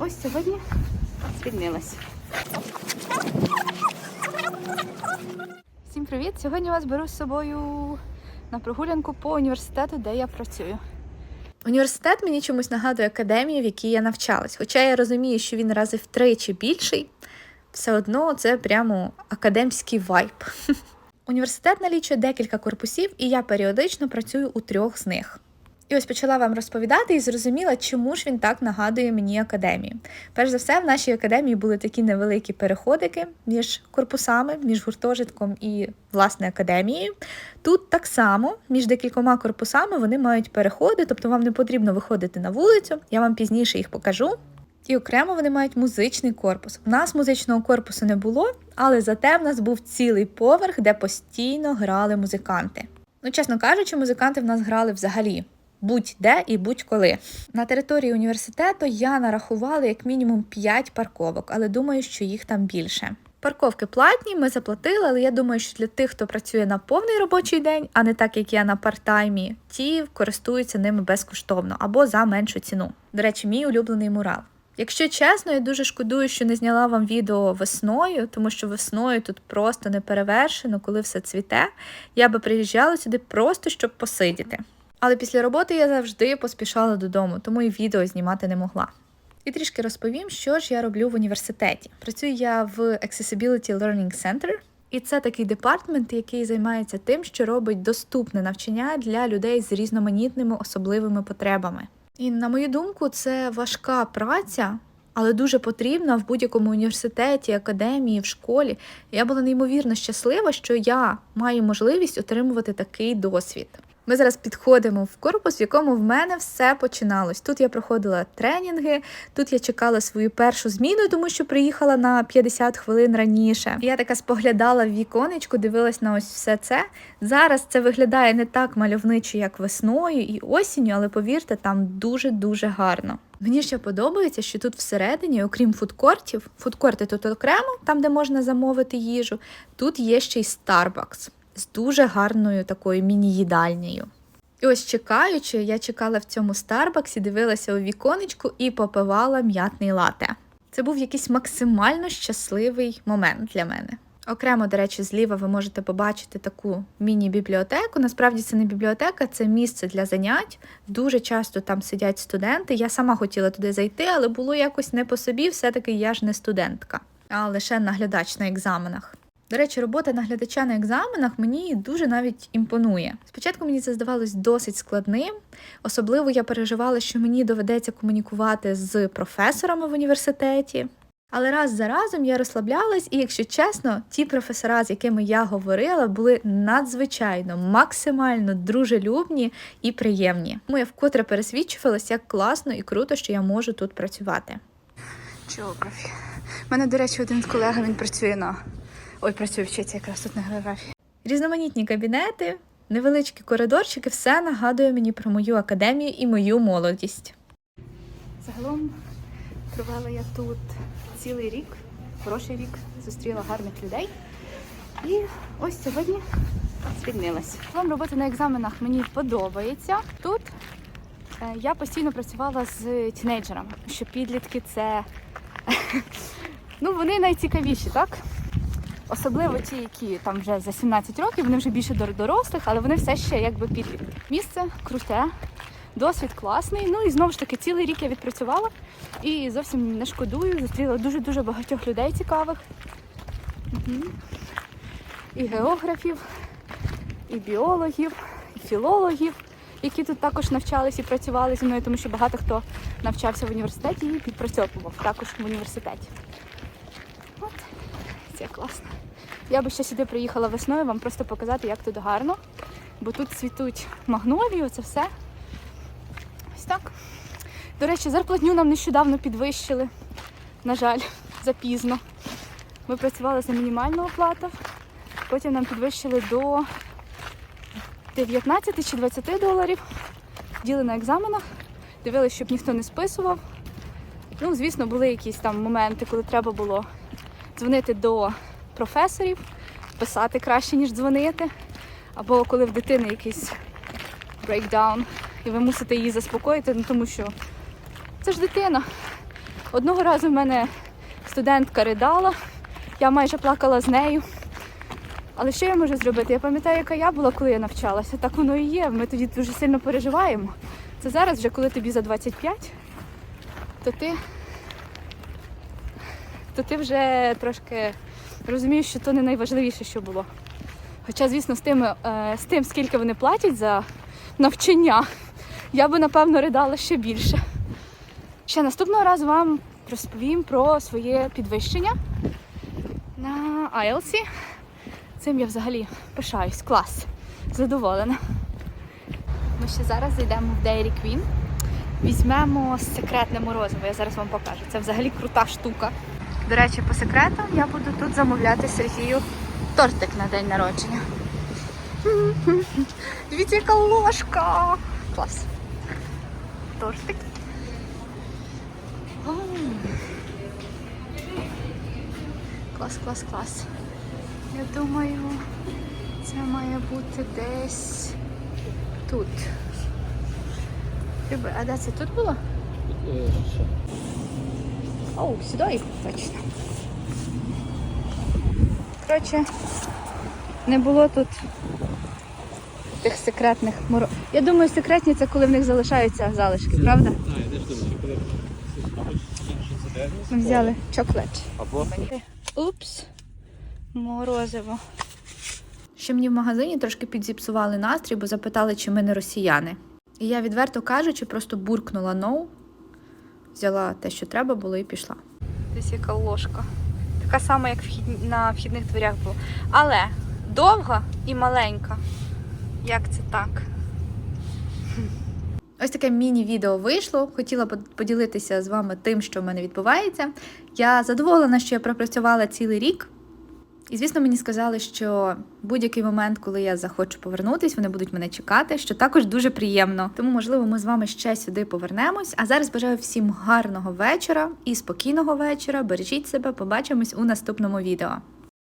ось сьогодні звільнилась. Всім привіт! Сьогодні вас беру з собою на прогулянку по університету, де я працюю. Університет мені чомусь нагадує академію, в якій я навчалась. Хоча я розумію, що він рази втричі більший, все одно це прямо академський вайб. Університет налічує декілька корпусів, і я періодично працюю у трьох з них. І ось почала вам розповідати і зрозуміла, чому ж він так нагадує мені академію. Перш за все, в нашій академії були такі невеликі переходики між корпусами, між гуртожитком і власне академією. Тут так само між декількома корпусами вони мають переходи, тобто вам не потрібно виходити на вулицю. Я вам пізніше їх покажу. І окремо вони мають музичний корпус. У нас музичного корпусу не було, але зате в нас був цілий поверх, де постійно грали музиканти. Ну, чесно кажучи, музиканти в нас грали взагалі будь-де і будь-коли. На території університету я нарахувала як мінімум 5 парковок, але думаю, що їх там більше. Парковки платні, ми заплатили, але я думаю, що для тих, хто працює на повний робочий день, а не так як я на парт-таймі, ті користуються ними безкоштовно або за меншу ціну. До речі, мій улюблений мурал. Якщо чесно, я дуже шкодую, що не зняла вам відео весною, тому що весною тут просто не перевершено, коли все цвіте. Я би приїжджала сюди просто щоб посидіти. Але після роботи я завжди поспішала додому, тому і відео знімати не могла. І трішки розповім, що ж я роблю в університеті. Працюю я в Accessibility Learning Center, і це такий департмент, який займається тим, що робить доступне навчання для людей з різноманітними особливими потребами. І на мою думку, це важка праця, але дуже потрібна в будь-якому університеті, академії, в школі. Я була неймовірно щаслива, що я маю можливість отримувати такий досвід. Ми зараз підходимо в корпус, в якому в мене все починалось. Тут я проходила тренінги, тут я чекала свою першу зміну, тому що приїхала на 50 хвилин раніше. Я така споглядала в віконечку, дивилась на ось все це. Зараз це виглядає не так мальовничо, як весною і осінню, але повірте, там дуже-дуже гарно. Мені ще подобається, що тут всередині, окрім фудкортів, фудкорти тут окремо, там де можна замовити їжу, тут є ще й Starbucks з дуже гарною такою міні-їдальнею. І ось чекаючи, я чекала в цьому Старбаксі, дивилася у віконечку і попивала м'ятний лате. Це був якийсь максимально щасливий момент для мене. Окремо, до речі, зліва ви можете побачити таку міні-бібліотеку. Насправді це не бібліотека, це місце для занять. Дуже часто там сидять студенти. Я сама хотіла туди зайти, але було якось не по собі, все-таки я ж не студентка, а лише наглядач на екзаменах. До речі, робота наглядача на екзаменах мені дуже навіть імпонує. Спочатку мені це здавалось досить складним, особливо я переживала, що мені доведеться комунікувати з професорами в університеті. Але раз за разом я розслаблялась, і, якщо чесно, ті професора, з якими я говорила, були надзвичайно максимально дружелюбні і приємні. Тому я вкотре пересвідчувалася, як класно і круто, що я можу тут працювати. Geography. У мене, до речі, один колега він працює на Ой, працює вчиться якраз тут на географії. Різноманітні кабінети, невеличкі коридорчики, все нагадує мені про мою академію і мою молодість. Загалом провела я тут цілий рік, хороший рік, зустріла гарних людей. І ось сьогодні звільнилась. Вам робота на екзаменах мені подобається. Тут е, я постійно працювала з тінейджерами, що підлітки це ну вони найцікавіші, так? Особливо ті, які там вже за 17 років, вони вже більше дорослих, але вони все ще якби підлітки. Місце круте, досвід класний. Ну і знову ж таки цілий рік я відпрацювала і зовсім не шкодую. Зустріла дуже-дуже багатьох людей цікавих. І географів, і біологів, і філологів, які тут також навчались і працювали зі мною, тому що багато хто навчався в університеті і підпрацьовував також в університеті. От, це класно. Я би ще сюди приїхала весною, вам просто показати, як тут гарно. Бо тут цвітуть магнолії, оце все. Ось так. До речі, зарплатню нам нещодавно підвищили. На жаль, запізно. Ми працювали за мінімальну оплату, потім нам підвищили до 19 чи 20 доларів. Діли на екзаменах, дивилися, щоб ніхто не списував. Ну, звісно, були якісь там моменти, коли треба було дзвонити до професорів, писати краще, ніж дзвонити. Або коли в дитини якийсь брейкдаун, і ви мусите її заспокоїти, ну тому що це ж дитина. Одного разу в мене студентка ридала, я майже плакала з нею. Але що я можу зробити? Я пам'ятаю, яка я була, коли я навчалася. Так воно і є. Ми тоді дуже сильно переживаємо. Це зараз, вже коли тобі за 25, то ти, то ти вже трошки розумієш, що то не найважливіше, що було. Хоча, звісно, з тим, е, з тим, скільки вони платять за навчання, я би напевно ридала ще більше. Ще наступного разу вам розповім про своє підвищення на IELTS. Цим я взагалі пишаюсь. Клас. Задоволена. Ми ще зараз зайдемо в Dairy Queen. Візьмемо секретне морозиво. Я зараз вам покажу. Це взагалі крута штука. До речі, по секрету я буду тут замовляти Сергію тортик на день народження. Дивіться, яка ложка! Клас. Тортик. Клас, клас, клас. Я думаю, це має бути десь тут. А де це тут було? Оу, сюди точно. Коротше, не було тут тих секретних моро. Я думаю, секретні це коли в них залишаються залишки, правда? Так, я теж думаю, коли Ми взяли чоклет. Або Упс, морозиво. Ще мені в магазині трошки підзіпсували настрій, бо запитали, чи ми не росіяни. І я, відверто кажучи, просто буркнула no, взяла те, що треба було, і пішла. Десь яка ложка. Така сама, як вхід... на вхідних дверях було. Але довга і маленька. Як це так? Ось таке міні-відео вийшло. Хотіла поділитися з вами тим, що в мене відбувається. Я задоволена, що я пропрацювала цілий рік. І, звісно, мені сказали, що будь-який момент, коли я захочу повернутись, вони будуть мене чекати, що також дуже приємно. Тому, можливо, ми з вами ще сюди повернемось. А зараз бажаю всім гарного вечора і спокійного вечора. Бережіть себе, побачимось у наступному відео.